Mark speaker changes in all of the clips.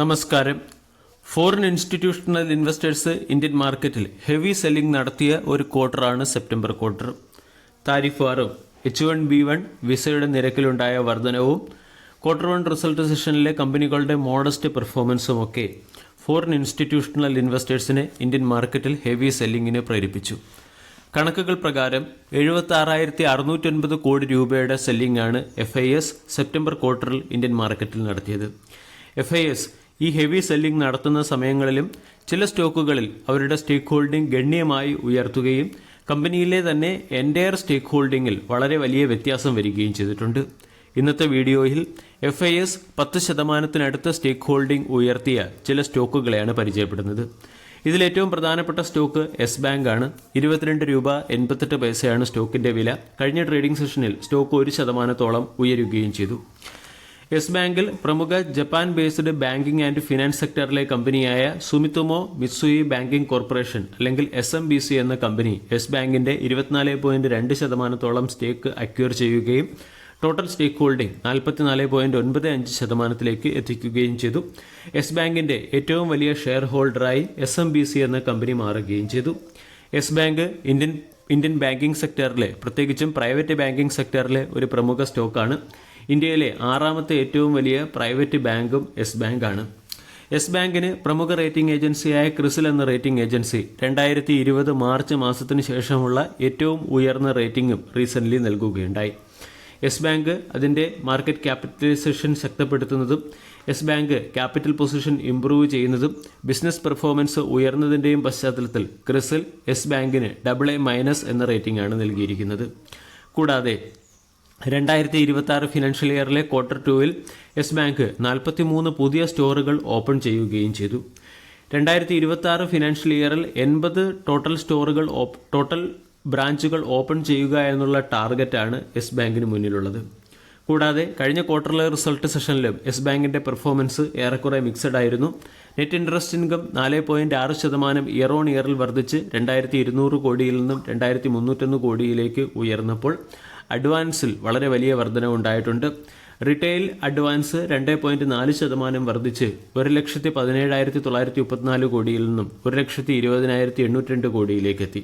Speaker 1: നമസ്കാരം. Foreign institutional investors Indian മാർക്കറ്റിൽ heavy selling നടത്തിയ ഒരു ക്വാർട്ടറാണ് സെപ്റ്റംബർ ക്വാർട്ടർ താരിഫ് വാറും എച്ച് വൺ ബി വൺ വിസയുടെ നിരക്കിലുണ്ടായ വർധനവും ക്വാർട്ടർ വൺ റിസൾട്ട് സെഷനിലെ കമ്പനികളുടെ മോഡസ്റ്റ് പെർഫോമൻസും ഒക്കെ ഫോറിൻ ഇൻസ്റ്റിറ്റ്യൂഷണൽ ഇൻവെസ്റ്റേഴ്സിനെ ഇന്ത്യൻ മാർക്കറ്റിൽ ഹെവി സെല്ലിങ്ങിന് പ്രേരിപ്പിച്ചു. കണക്കുകൾ പ്രകാരം എഴുപത്തി ആറായിരത്തി അറുന്നൂറ്റൊൻപത് കോടി രൂപയുടെ സെല്ലിംഗ് ആണ് എഫ് ഐ എസ് സെപ്റ്റംബർ ക്വാർട്ടറിൽ ഇന്ത്യൻ മാർക്കറ്റിൽ നടത്തിയത്. എഫ് ഐ എസ് ഈ ഹെവി സെല്ലിംഗ് നടത്തുന്ന സമയങ്ങളിലും ചില സ്റ്റോക്കുകളിൽ അവരുടെ സ്റ്റേക്ക് ഹോൾഡിംഗ് ഗണ്യമായി ഉയർത്തുകയും കമ്പനിയിലെ തന്നെ എന്റയർ സ്റ്റേക്ക് ഹോൾഡിംഗിൽ വളരെ വലിയ വ്യത്യാസം വരികയും ചെയ്തിട്ടുണ്ട്. ഇന്നത്തെ വീഡിയോയിൽ എഫ് ഐ എസ് പത്ത് ശതമാനത്തിനടുത്ത് സ്റ്റേക്ക് ഹോൾഡിംഗ് ഉയർത്തിയ ചില സ്റ്റോക്കുകളെയാണ് പരിചയപ്പെടുന്നത്. ഇതിൽ ഏറ്റവും പ്രധാനപ്പെട്ട സ്റ്റോക്ക് എസ് ബാങ്ക് ആണ്. ഇരുപത്തിരണ്ട് രൂപ എൺപത്തെട്ട് പൈസയാണ് സ്റ്റോക്കിന്റെ വില. കഴിഞ്ഞ ട്രേഡിംഗ് സെഷനിൽ സ്റ്റോക്ക് ഒരു ശതമാനത്തോളം ഉയരുകയും ചെയ്തു. യെസ് ബാങ്കിൽ പ്രമുഖ Japan based banking and finance സെക്ടറിലെ കമ്പനിയായ സുമിത്തുമോ മിത്സുയി ബാങ്കിംഗ് കോർപ്പറേഷൻ അല്ലെങ്കിൽ എസ് എം ബി സി എന്ന കമ്പനി യെസ് ബാങ്കിന്റെ ഇരുപത്തിനാല് പോയിന്റ് രണ്ട് ശതമാനത്തോളം സ്റ്റേക്ക് അക്വയർ ചെയ്യുകയും ടോട്ടൽ സ്റ്റേക്ക് ഹോൾഡിംഗ് നാൽപ്പത്തിനാല് പോയിന്റ് ഒൻപത് അഞ്ച് ശതമാനത്തിലേക്ക് എത്തിക്കുകയും ചെയ്തു. യെസ് ബാങ്കിന്റെ ഏറ്റവും വലിയ ഷെയർ ഹോൾഡറായി എസ് എം ബി സി എന്ന കമ്പനി മാറുകയും ചെയ്തു. Yes bank Indian Indian banking സെക്ടറിലെ പ്രത്യേകിച്ചും പ്രൈവറ്റ് ബാങ്കിംഗ് സെക്ടറിലെ ഒരു പ്രമുഖ സ്റ്റോക്കാണ്. ഇന്ത്യയിലെ ആറാമത്തെ ഏറ്റവും വലിയ പ്രൈവറ്റ് ബാങ്കും യെസ് ബാങ്കാണ്. യെസ് ബാങ്കിന് പ്രമുഖ റേറ്റിംഗ് ഏജൻസിയായ ക്രിസിൽ എന്ന റേറ്റിംഗ് ഏജൻസി രണ്ടായിരത്തി ഇരുപത് മാർച്ച് മാസത്തിന് ശേഷമുള്ള ഏറ്റവും ഉയർന്ന റേറ്റിംഗും റീസെന്റ്ലി നൽകുകയുണ്ടായി. യെസ് ബാങ്ക് അതിന്റെ market capitalisation ശക്തിപ്പെടുത്തുന്നതും Yes Bank capital position improve ചെയ്യുന്നതും ബിസിനസ് പെർഫോമൻസ് ഉയർന്നതിന്റെയും പശ്ചാത്തലത്തിൽ ക്രിസിൽ യെസ് ബാങ്കിന് ഡബിൾ എ മൈനസ് എന്ന റേറ്റിംഗ് ആണ് നൽകിയിരിക്കുന്നത്. കൂടാതെ രണ്ടായിരത്തി ഇരുപത്തി ആറ് ഫിനാൻഷ്യൽ ഇയറിലെ ക്വാർട്ടർ ടുവിൽ യെസ് ബാങ്ക് നാൽപ്പത്തി മൂന്ന് പുതിയ സ്റ്റോറുകൾ ഓപ്പൺ ചെയ്യുകയും ചെയ്തു. രണ്ടായിരത്തി ഇരുപത്തി ആറ് ഫിനാൻഷ്യൽ ഇയറിൽ എൺപത് ടോട്ടൽ സ്റ്റോറുകൾ ടോട്ടൽ ബ്രാഞ്ചുകൾ ഓപ്പൺ ചെയ്യുക എന്നുള്ള ടാർഗറ്റാണ് യെസ് ബാങ്കിന് മുന്നിലുള്ളത്. കൂടാതെ കഴിഞ്ഞ ക്വാർട്ടറിലെ റിസൾട്ട് സെഷനിലും യെസ് ബാങ്കിന്റെ പെർഫോമൻസ് ഏറെക്കുറെ മിക്സഡ് ആയിരുന്നു. നെറ്റ് ഇൻട്രസ്റ്റ് ഇൻകം നാല് പോയിന്റ് ആറ് ശതമാനം ഇയർ ഓൺ ഇയറിൽ വർദ്ധിച്ച് രണ്ടായിരത്തി ഇരുന്നൂറ് കോടിയിൽ നിന്നും രണ്ടായിരത്തി മുന്നൂറ്റൊന്ന് കോടിയിലേക്ക് ഉയർന്നപ്പോൾ അഡ്വാൻസിൽ വളരെ വലിയ വർധനവ് ഉണ്ടായിട്ടുണ്ട്. റിട്ടെയിൽ അഡ്വാൻസ് രണ്ട് പോയിന്റ് നാല് ശതമാനം വർദ്ധിച്ച് ഒരു ലക്ഷത്തി പതിനേഴായിരത്തി തൊള്ളായിരത്തി മുപ്പത്തിനാല് കോടിയിൽ നിന്നും ഒരു ലക്ഷത്തി ഇരുപതിനായിരത്തി എണ്ണൂറ്റി രണ്ട് കോടിയിലേക്ക് എത്തി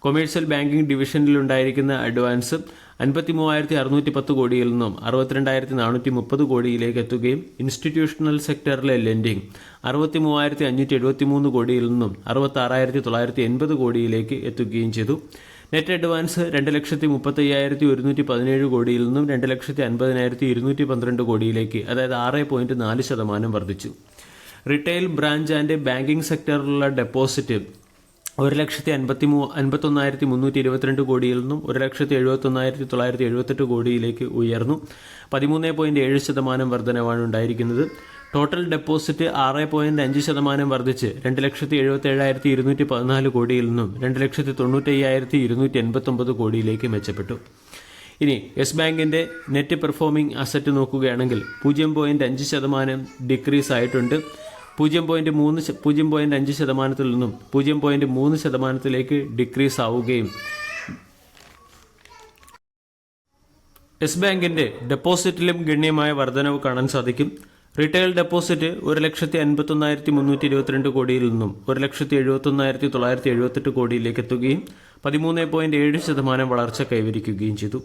Speaker 1: കൊമേഴ്സ്യൽ ബാങ്കിംഗ് ഡിവിഷനിൽ ഉണ്ടായിരിക്കുന്ന അഡ്വാൻസ് അൻപത്തി മൂവായിരത്തി അറുന്നൂറ്റി പത്ത് കോടിയിൽ നിന്നും അറുപത്തിരണ്ടായിരത്തി നാനൂറ്റി മുപ്പത് കോടിയിലേക്ക് എത്തുകയും ഇൻസ്റ്റിറ്റ്യൂഷണൽ സെക്ടറിലെ ലെൻഡിംഗ് അറുപത്തി മൂവായിരത്തി അഞ്ഞൂറ്റി എഴുപത്തി മൂന്ന് കോടിയിൽ നിന്നും അറുപത്തി ആറായിരത്തി തൊള്ളായിരത്തി എൺപത് കോടിയിലേക്ക് എത്തുകയും ചെയ്തു. നെറ്റ് അഡ്വാൻസ് രണ്ട് ലക്ഷത്തി മുപ്പത്തി അയ്യായിരത്തി ഒരുന്നൂറ്റി പതിനേഴ് കോടിയിൽ നിന്നും രണ്ട് ലക്ഷത്തി അൻപതിനായിരത്തി ഇരുന്നൂറ്റി പന്ത്രണ്ട് കോടിയിലേക്ക് അതായത് ആറ് പോയിന്റ് നാല് ശതമാനം വർദ്ധിച്ചു. റിട്ടെയിൽ ബ്രാഞ്ച് ആൻഡ് ബാങ്കിംഗ് സെക്ടറിലുള്ള ഡെപ്പോസിറ്റ് ഒരു ലക്ഷത്തി അൻപത്തി മൂ അൻപത്തൊന്നായിരത്തി മുന്നൂറ്റി ഇരുപത്തിരണ്ട് കോടിയിൽ നിന്നും ഒരു ലക്ഷത്തി എഴുപത്തൊന്നായിരത്തി തൊള്ളായിരത്തി എഴുപത്തെട്ട് കോടിയിലേക്ക് ഉയർന്നു. പതിമൂന്ന് പോയിന്റ് ഏഴ് ശതമാനം വർധനവാണ് ഉണ്ടായിരിക്കുന്നത്. ടോട്ടൽ ഡെപ്പോസിറ്റ് ആറ് പോയിന്റ് അഞ്ച് ശതമാനം വർദ്ധിച്ച് രണ്ട് ലക്ഷത്തി എഴുപത്തി ഏഴായിരത്തി ഇരുന്നൂറ്റി പതിനാല് കോടിയിൽ നിന്നും രണ്ട് ലക്ഷത്തി തൊണ്ണൂറ്റി അയ്യായിരത്തി ഇരുന്നൂറ്റി എൺപത്തൊമ്പത് കോടിയിലേക്ക് മെച്ചപ്പെട്ടു. ഇനി യെസ് ബാങ്കിന്റെ നെറ്റ് പെർഫോമിംഗ് അസറ്റ് നോക്കുകയാണെങ്കിൽ പൂജ്യം പോയിന്റ് അഞ്ച് ശതമാനം ഡിക്രീസ് ആയിട്ടുണ്ട്. പൂജ്യം പോയിന്റ് മൂന്ന് പൂജ്യം പോയിന്റ് അഞ്ച് ശതമാനത്തിൽ നിന്നും പൂജ്യം പോയിന്റ് മൂന്ന് ശതമാനത്തിലേക്ക് ഡിക്രീസ് ആവുകയും യെസ് ബാങ്കിന്റെ ഡെപ്പോസിറ്റിലും ഗണ്യമായ വർധനവ് കാണാൻ സാധിക്കും. റീറ്റെയിൽ ഡെപ്പോസിറ്റ് ഒരു ലക്ഷത്തി അൻപത്തൊന്നായിരത്തി മുന്നൂറ്റി ഇരുപത്തിരണ്ട് കോടിയിൽ നിന്നും ഒരു ലക്ഷത്തി എഴുപത്തൊന്നായിരത്തി തൊള്ളായിരത്തി എഴുപത്തെട്ട് കോടിയിലേക്ക് എത്തുകയും പതിമൂന്ന് പോയിന്റ് ഏഴ് ശതമാനം വളർച്ച കൈവരിക്കുകയും ചെയ്തു.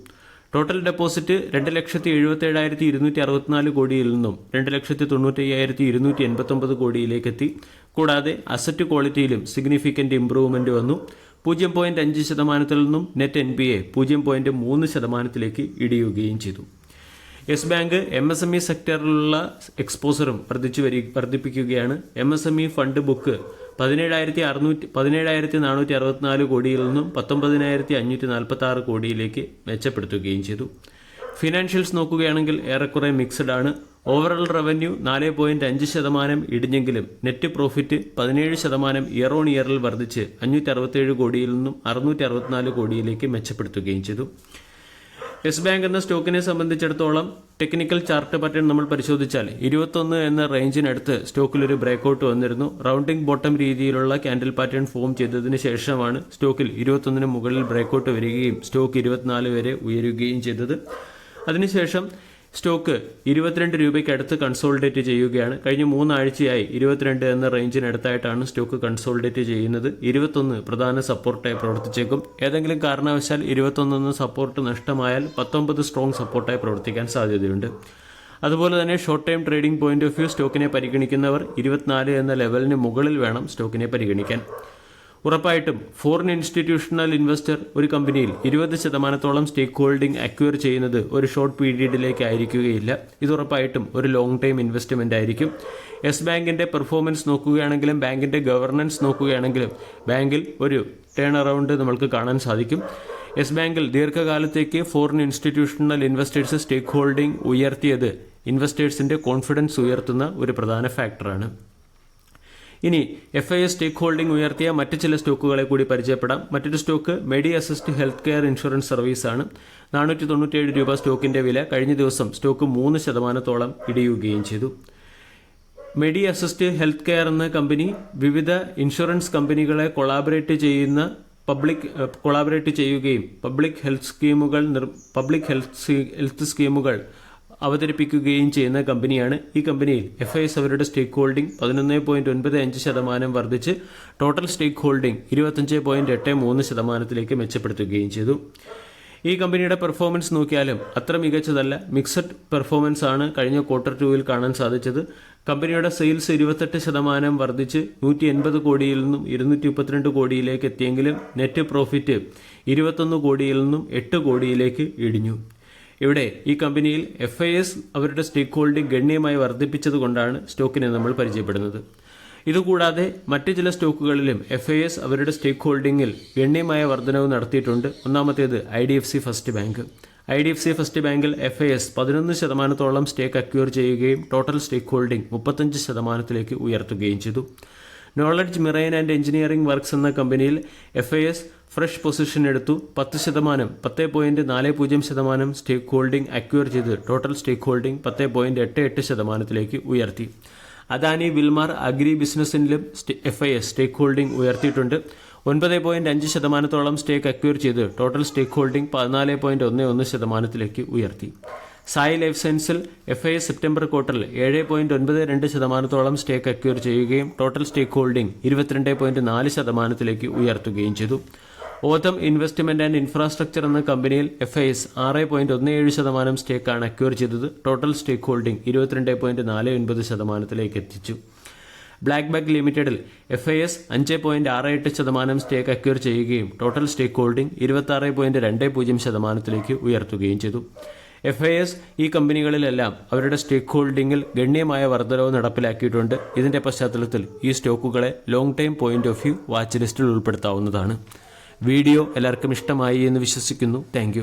Speaker 1: ടോട്ടൽ ഡെപ്പോസിറ്റ് രണ്ട് ലക്ഷത്തി എഴുപത്തി ഏഴായിരത്തി ഇരുന്നൂറ്റി അറുപത്തിനാല് കോടിയിൽ നിന്നും രണ്ട് ലക്ഷത്തി തൊണ്ണൂറ്റി അയ്യായിരത്തി ഇരുന്നൂറ്റി എൺപത്തൊമ്പത് കോടിയിലേക്ക് എത്തി. കൂടാതെ അസറ്റ് ക്വാളിറ്റിയിലും സിഗ്നിഫിക്കന്റ് ഇംപ്രൂവ്മെന്റ് വന്നു. പൂജ്യം പോയിന്റ് അഞ്ച് ശതമാനത്തിൽ നിന്നും നെറ്റ് എൻ പി എ പൂജ്യം പോയിന്റ് മൂന്ന് ശതമാനത്തിലേക്ക് ഇടിയുകയും ചെയ്തു. Yes bank M S M E സെക്ടറിലുള്ള എക്സ്പോസറും വർദ്ധിച്ചു വരി വർദ്ധിപ്പിക്കുകയാണ്. M S M E fund book പതിനേഴായിരത്തി അറുന്നൂറ്റി പതിനേഴായിരത്തി നാനൂറ്റി അറുപത്തിനാല് കോടിയിൽ നിന്നും പത്തൊമ്പതിനായിരത്തി അഞ്ഞൂറ്റി നാൽപ്പത്തി ആറ് കോടിയിലേക്ക് മെച്ചപ്പെടുത്തുകയും ചെയ്തു. ഫിനാൻഷ്യൽസ് നോക്കുകയാണെങ്കിൽ ഏറെക്കുറെ മിക്സഡ് ആണ്. ഓവറോൾ റവന്യൂ നാല് പോയിന്റ് അഞ്ച് ശതമാനം ഇടിഞ്ഞെങ്കിലും നെറ്റ് പ്രോഫിറ്റ് പതിനേഴ് ശതമാനം ഇയർ ഓൺ ഇയറിൽ വർദ്ധിച്ച് അഞ്ഞൂറ്റി അറുപത്തേഴ് കോടിയിൽ നിന്നും അറുന്നൂറ്റി അറുപത്തിനാല് കോടിയിലേക്ക് മെച്ചപ്പെടുത്തുകയും ചെയ്തു. യെസ് ബാങ്ക് എന്ന സ്റ്റോക്കിനെ സംബന്ധിച്ചിടത്തോളം ടെക്നിക്കൽ ചാർട്ട് പാറ്റേൺ നമ്മൾ പരിശോധിച്ചാൽ ഇരുപത്തൊന്ന് എന്ന റേഞ്ചിനടുത്ത് സ്റ്റോക്കിൽ ഒരു ബ്രേക്കൗട്ട് വന്നിരുന്നു. റൗണ്ടിംഗ് ബോട്ടം രീതിയിലുള്ള ക്യാൻഡിൽ പാറ്റേൺ ഫോം ചെയ്തതിന് ശേഷമാണ് സ്റ്റോക്കിൽ ഇരുപത്തൊന്നിന് മുകളിൽ ബ്രേക്കൗട്ട് വരികയും സ്റ്റോക്ക് ഇരുപത്തിനാല് വരെ ഉയരുകയും ചെയ്തത്. അതിനുശേഷം സ്റ്റോക്ക് ഇരുപത്തിരണ്ട് രൂപയ്ക്ക് അടുത്ത് കൺസോളിഡേറ്റ് ചെയ്യുകയാണ്. കഴിഞ്ഞ മൂന്നാഴ്ചയായി ഇരുപത്തിരണ്ട് എന്ന റേഞ്ചിനടുത്തായിട്ടാണ് സ്റ്റോക്ക് കൺസോളിഡേറ്റ് ചെയ്യുന്നത്. ഇരുപത്തൊന്ന് പ്രധാന സപ്പോർട്ടായി പ്രവർത്തിച്ചേക്കും. ഏതെങ്കിലും കാരണവശാൽ ഇരുപത്തൊന്നിന്ന് സപ്പോർട്ട് നഷ്ടമായാൽ പത്തൊമ്പത് സ്ട്രോങ് സപ്പോർട്ടായി പ്രവർത്തിക്കാൻ സാധ്യതയുണ്ട്. അതുപോലെ തന്നെ short time trading point of view സ്റ്റോക്കിനെ പരിഗണിക്കുന്നവർ ഇരുപത്തിനാല് എന്ന ലെവലിന് മുകളിൽ വേണം സ്റ്റോക്കിനെ പരിഗണിക്കാൻ. ഉറപ്പായിട്ടും ഫോറിൻ ഇൻസ്റ്റിറ്റ്യൂഷണൽ ഇൻവെസ്റ്റർ ഒരു കമ്പനിയിൽ ഇരുപത് ശതമാനത്തോളം സ്റ്റേക്ക് ഹോൾഡിംഗ് അക്വയർ ചെയ്യുന്നത് ഒരു ഷോർട്ട് പീരീഡിലേക്ക് ആയിരിക്കുകയില്ല ഇത് ഉറപ്പായിട്ടും ഒരു ലോങ് ടൈം ഇൻവെസ്റ്റ്മെന്റ് ആയിരിക്കും. യെസ് ബാങ്കിന്റെ പെർഫോമൻസ് നോക്കുകയാണെങ്കിലും ബാങ്കിന്റെ ഗവർണൻസ് നോക്കുകയാണെങ്കിലും ബാങ്കിൽ ഒരു ടേൺ അറൗണ്ട് നമ്മൾക്ക് കാണാൻ സാധിക്കും. യെസ് ബാങ്കിൽ ദീർഘകാലത്തേക്ക് foreign institutional investors stake holding ഉയർത്തിയത് ഇൻവെസ്റ്റേഴ്സിന്റെ കോൺഫിഡൻസ് ഉയർത്തുന്ന ഒരു പ്രധാന ഫാക്ടറാണ് ഇനി F I S stake holding ഉയർത്തിയ മറ്റ് ചില സ്റ്റോക്കുകളെ കൂടി പരിചയപ്പെടാം. മറ്റൊരു stock Medi Assist health care insurance service ആണ്. നാനൂറ്റി തൊണ്ണൂറ്റിയേഴ് രൂപ സ്റ്റോക്കിന്റെ വില കഴിഞ്ഞ ദിവസം സ്റ്റോക്ക് മൂന്ന് ശതമാനത്തോളം ഇടിയുകയും ചെയ്തു. മെഡി അസിസ്റ്റ് ഹെൽത്ത് കെയർ എന്ന കമ്പനി വിവിധ ഇൻഷുറൻസ് കമ്പനികളെ കൊളാബറേറ്റ് ചെയ്യുന്ന പബ്ലിക് കൊളാബറേറ്റ് ചെയ്യുകയും പബ്ലിക് ഹെൽത്ത് സ്കീമുകൾ പബ്ലിക് ഹെൽത്ത് ഹെൽത്ത് സ്കീമുകൾ അവതരിപ്പിക്കുകയും ചെയ്യുന്ന കമ്പനിയാണ് ഈ കമ്പനിയിൽ എഫ് ഐ എസ് അവരുടെ സ്റ്റേക്ക് ഹോൾഡിംഗ് പതിനൊന്ന് പോയിന്റ് ഒൻപത് അഞ്ച് ശതമാനം വർദ്ധിച്ച് ടോട്ടൽ സ്റ്റേക്ക് ഹോൾഡിംഗ് ഇരുപത്തഞ്ച് പോയിന്റ് എട്ട് മൂന്ന് ശതമാനത്തിലേക്ക് മെച്ചപ്പെടുത്തുകയും ചെയ്തു. ഈ കമ്പനിയുടെ പെർഫോമൻസ് നോക്കിയാലും അത്ര മികച്ചതല്ല. മിക്സഡ് പെർഫോമൻസ് ആണ് കഴിഞ്ഞ ക്വാർട്ടർ ടൂവിൽ കാണാൻ സാധിച്ചത്. കമ്പനിയുടെ സെയിൽസ് ഇരുപത്തെട്ട് ശതമാനം വർദ്ധിച്ച് നൂറ്റി എൺപത് കോടിയിൽ നിന്നും ഇരുന്നൂറ്റി മുപ്പത്തിരണ്ട് കോടിയിലേക്ക് എത്തിയെങ്കിലും നെറ്റ് പ്രോഫിറ്റ് ഇരുപത്തൊന്ന് കോടിയിൽ നിന്നും എട്ട് കോടിയിലേക്ക് ഇടിഞ്ഞു. ഇവിടെ ഈ കമ്പനിയിൽ എഫ് ഐ എസ് അവരുടെ സ്റ്റേക്ക് ഹോൾഡിംഗ് ഗണ്യമായി വർദ്ധിപ്പിച്ചതുകൊണ്ടാണ് സ്റ്റോക്കിനെ നമ്മൾ പരിചയപ്പെടുന്നത്. ഇതുകൂടാതെ മറ്റ് ചില സ്റ്റോക്കുകളിലും എഫ് ഐ എസ് അവരുടെ സ്റ്റേക്ക് ഹോൾഡിംഗിൽ ഗണ്യമായ വർധനവ് നടത്തിയിട്ടുണ്ട്. ഒന്നാമത്തേത് I D F C first bank I D F C first ബാങ്കിൽ എഫ് ഐ എസ് പതിനൊന്ന് ശതമാനത്തോളം സ്റ്റേക്ക് അക്യൂർ ചെയ്യുകയും ടോട്ടൽ സ്റ്റേക്ക് ഹോൾഡിംഗ് മുപ്പത്തഞ്ച് ശതമാനത്തിലേക്ക് ഉയർത്തുകയും ചെയ്തു. Knowledge marine and engineering works എന്ന കമ്പനിയിൽ F I S fresh position എടുത്തു. പത്ത് ശതമാനം പത്ത് പോയിന്റ് നാല് പൂജ്യം ശതമാനം സ്റ്റേക്ക് ഹോൾഡിംഗ് അക്വയർ ചെയ്ത് ടോട്ടൽ സ്റ്റേക്ക് ഹോൾഡിംഗ് പത്ത് പോയിന്റ് എട്ട് എട്ട് ശതമാനത്തിലേക്ക് ഉയർത്തി. Adani Wilmar agri ബിസിനസ്സിലും F I S stake holding ഉയർത്തിയിട്ടുണ്ട്. ഒൻപത് പോയിന്റ് അഞ്ച് ശതമാനത്തോളം സ്റ്റേക്ക് അക്വയർ ചെയ്ത് ടോട്ടൽ സ്റ്റേക്ക് ഹോൾഡിംഗ് പതിനാല് പോയിന്റ് ഒന്ന് ഒന്ന് ശതമാനത്തിലേക്ക് ഉയർത്തി. സായി ലൈഫ് സയൻസിൽ എഫ് ഐ സെപ്റ്റംബർ ക്വാർട്ടറിൽ ഏഴ് പോയിന്റ് ഒൻപത് രണ്ട് ശതമാനത്തോളം സ്റ്റേക്ക് അക്യൂർ ചെയ്യുകയും ടോട്ടൽ സ്റ്റേക്ക് ഹോൾഡിംഗ് ഇരുപത്തിരണ്ട് പോയിന്റ് നാല് ശതമാനത്തിലേക്ക് ഉയർത്തുകയും ചെയ്തു. ഓതം ഇൻവെസ്റ്റ്മെന്റ് ആൻഡ് ഇൻഫ്രാസ്ട്രക്ചർ എന്ന കമ്പനിയിൽ എഫ് ഐ എസ് ആറ് പോയിന്റ് ഒന്ന് ഏഴ് ശതമാനം സ്റ്റേക്കാണ് അക്യൂർ ചെയ്തത്. ടോട്ടൽ സ്റ്റേക്ക് ഹോൾഡിംഗ് ഇരുപത്തിരണ്ട് പോയിന്റ് നാല് ഒൻപത് ശതമാനത്തിലേക്ക് എത്തിച്ചു. ബ്ലാക്ക് ബാഗ് ലിമിറ്റഡിൽ എഫ് ഐ എസ് അഞ്ച് പോയിന്റ് ആറ് എട്ട് ശതമാനം സ്റ്റേക്ക് അക്യൂർ ചെയ്യുകയും ടോട്ടൽ സ്റ്റേക്ക് ഹോൾഡിംഗ് ഇരുപത്തി ആറ് പോയിന്റ് രണ്ട് പൂജ്യം ശതമാനത്തിലേക്ക് ഉയർത്തുകയും ചെയ്തു. എഫ് ഐ എസ് ഈ കമ്പനികളിലെല്ലാം അവരുടെ സ്റ്റേക്ക് ഹോൾഡിംഗിൽ ഗണ്യമായ വർധനവ് നടപ്പിലാക്കിയിട്ടുണ്ട്. ഇതിന്റെ പശ്ചാത്തലത്തിൽ ഈ സ്റ്റോക്കുകളെ long time point of view watch ലിസ്റ്റിൽ ഉൾപ്പെടുത്താവുന്നതാണ്. വീഡിയോ എല്ലാവർക്കും ഇഷ്ടമായി എന്ന് വിശ്വസിക്കുന്നു. താങ്ക്